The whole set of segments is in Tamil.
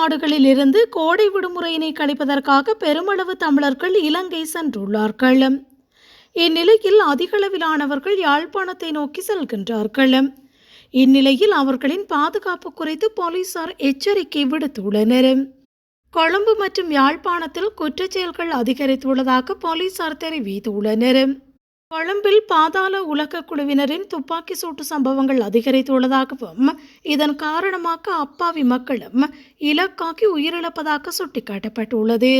நாடுகளில் இருந்து கோடை விடுமுறையினை கழிப்பதற்காக பெருமளவு தமிழர்கள் இலங்கை சென்றுள்ளார்கள். இந்நிலையில் அதிகளவிலானவர்கள் யாழ்ப்பாணத்தை நோக்கி செல்கின்றார்கள். இந்நிலையில் அவர்களின் பாதுகாப்பு குறித்து போலீசார் எச்சரிக்கை விடுத்துள்ளனர். கொழும்பு மற்றும் யாழ்ப்பாணத்தில் குற்றச்செயல்கள் அதிகரித்துள்ளதாக போலீசார் தெரிவித்துள்ளனர். கொழும்பில் பாதாள உலக குழுவினரின் துப்பாக்கி சூட்டு சம்பவங்கள் அதிகரித்துள்ளதாகவும் இதன் காரணமாக அப்பாவி மக்களும் இலக்காக்கி உயிரிழப்பதாக சுட்டிக்காட்டப்பட்டுள்ளது.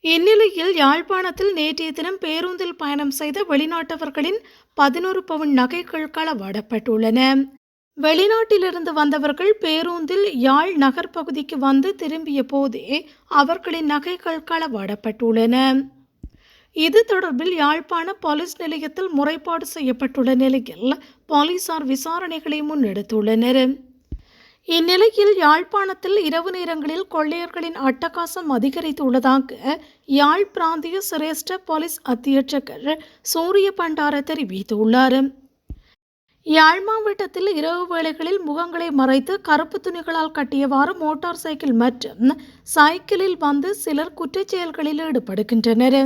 இந்நிலையில் யாழ்ப்பாணத்தில் நேற்றைய தினம் பேருந்தில் பயணம் செய்த வெளிநாட்டவர்களின் பதினோரு பவுன் நகைகள் களவாடப்பட்டுள்ளன. வெளிநாட்டிலிருந்து வந்தவர்கள் பேருந்தில் யாழ் நகர் பகுதிக்கு வந்து திரும்பிய போதே அவர்களின் நகைகள் களவாடப்பட்டுள்ளன. இது தொடர்பில் யாழ்ப்பாண போலீஸ் நிலையத்தில் முறைப்பாடு செய்யப்பட்டுள்ள நிலையில் போலீசார் விசாரணைகளை முன்னெடுத்துள்ளனர். இந்நிலையில் யாழ்ப்பாணத்தில் இரவு நேரங்களில் கொள்ளையர்களின் அட்டகாசம் அதிகரித்துள்ளதாக யாழ் பிராந்திய சிரேஷ்ட போலீஸ் அத்தியட்சகர் சூரிய பண்டார தெரிவித்துள்ளார். யாழ் மாவட்டத்தில் இரவு வேளைகளில் முகங்களை மறைத்து கருப்பு துணிகளால் கட்டியவாறு மோட்டார் சைக்கிள் மற்றும் சைக்கிளில் வந்து சிலர் குற்றச்செயல்களில் ஈடுபடுகின்றனர்.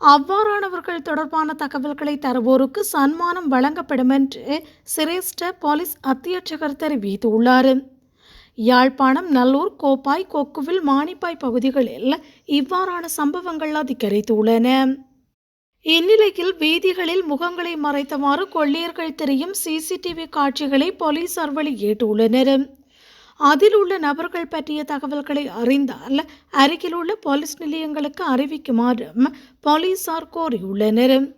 அவ்வாறானவர்கள் தொடர்பான தகவல்களை தருவோருக்கு சன்மானம் வழங்கப்படும் என்று சிரேஷ்ட போலீஸ் அத்தியட்சகர் தெரிவித்துள்ளார். யாழ்ப்பாணம் நல்லூர் கோப்பாய் கொக்குவில் மானிப்பாய் பகுதிகளில் இவ்வாறான சம்பவங்கள் அதிகரித்துள்ளன. இந்நிலையில் வீதிகளில் முகங்களை மறைத்தவாறு கொள்ளையர்கள் தெரியும் சிசிடிவி காட்சிகளை போலீசார் வெளியிட்டுள்ளனர். அதில் உள்ள நபர்கள் பற்றிய தகவல்களை அறிந்தால் அருகில் உள்ள போலீஸ் நிலையங்களுக்கு அறிவிக்குமாறும் போலீசார் கோரியுள்ளனர்.